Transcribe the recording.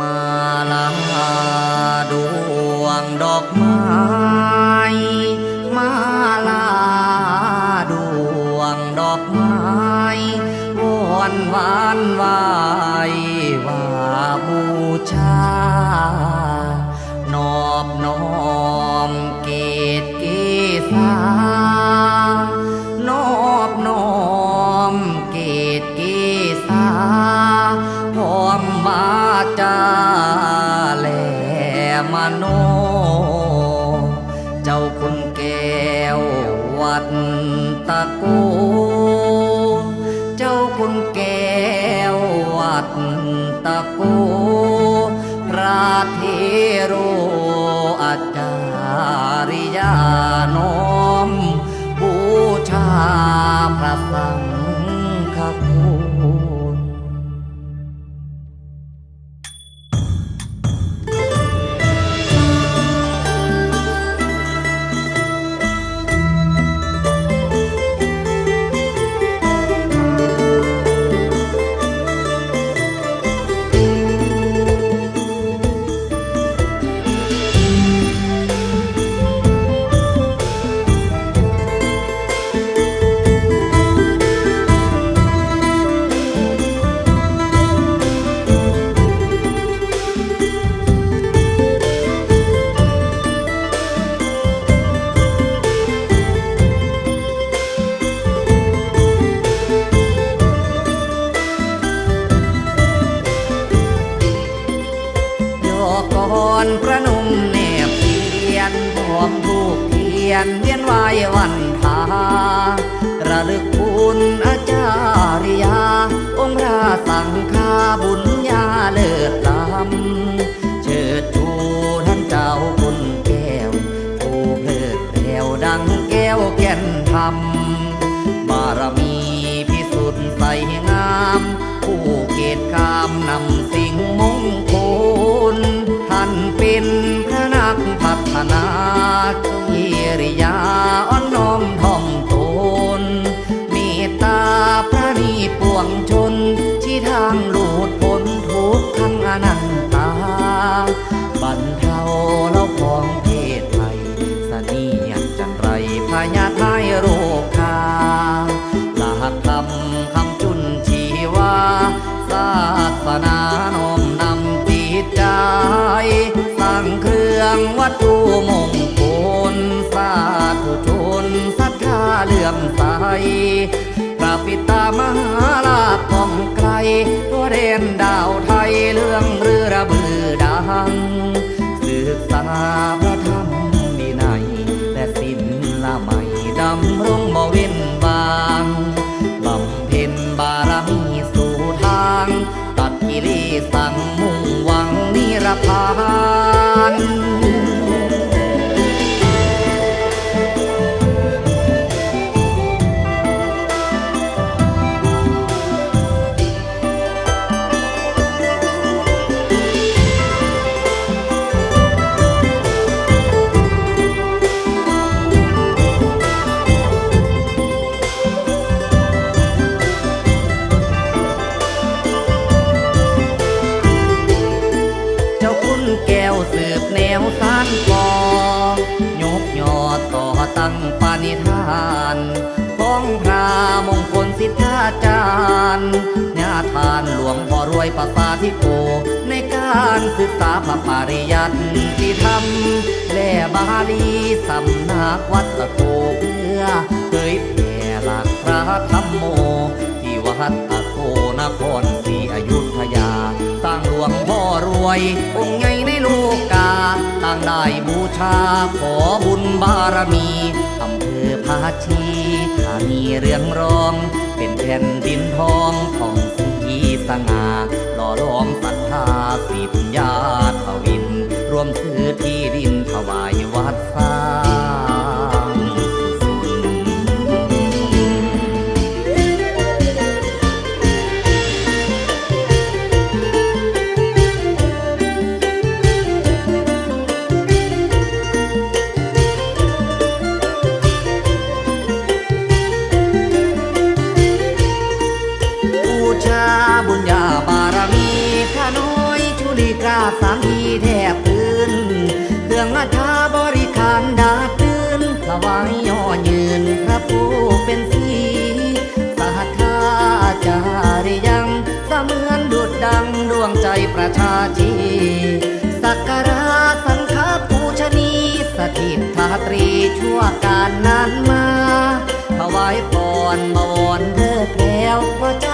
มาลาดวงดอกไม้มาลาดวงดอกไม้วอนหวานไหวว่าบูชานอบน้อม ดตะโก เจ้าคุณแก้ววัดตะโก พระเทโรอาจาริยานอมบูชาพระสัง ประนุมเนบเทียนพร้อมทูกเทียนเวียนวายวันทาระลึกคุณอาจารยาองค์พระสังฆาบุญญาเลิศล้ำ กข์ทั้งอนันตาบรรเทาเล่าของเพศไทยสนียจันไรพญาไทยโรคาหลักธรรมคำจุนชีวาศาสนาโนมนำจิตใจสร้างเครื่องวัตถุมงคลสาธุชนศรัทธาเลื่อมใสพระปิตามหาากกองไกลทั่วแดนดาวไทยเรื่องเรือระบือดังศึกษาพระธรรมวินัยและสินละไม่ดำานปอยกยอดต่อตั้งปานิธานของพระมงคลสิทธาจารย์ญาทานหลวงพ่อรวยประสาธิโก ในการศึกษาพระปริยัติที่ทำและบาลีสำนักวัดตะโกเพื่อเผยแผ่หลักพระธรรมโม ที่วัดตะโกนครศรี วงพ่อรวย องค์ใหญ่ในโลกาต่างได้บูชาขอบุญบารมีอำเภอภาชีธานีเรื่องรอง เป็นแผ่นดินทองของสีสง่าหล่อล้อมศรัทธาสิทธญาทวิน รวมซื้อที่ดินถวายวัดสร้า กราบสามีแทบพื้นเครื่องอาชาบริการดาดดืนถวายย่อยืนพระผู้เป็นสีสหัทธาจาริยังเสมือนดุดดังดวงใจประชาชีสักการะสังฆปูชนีสถิตธาตรีชั่วการนานมาถวายพรบวรเลิศแล้วพระเจ้า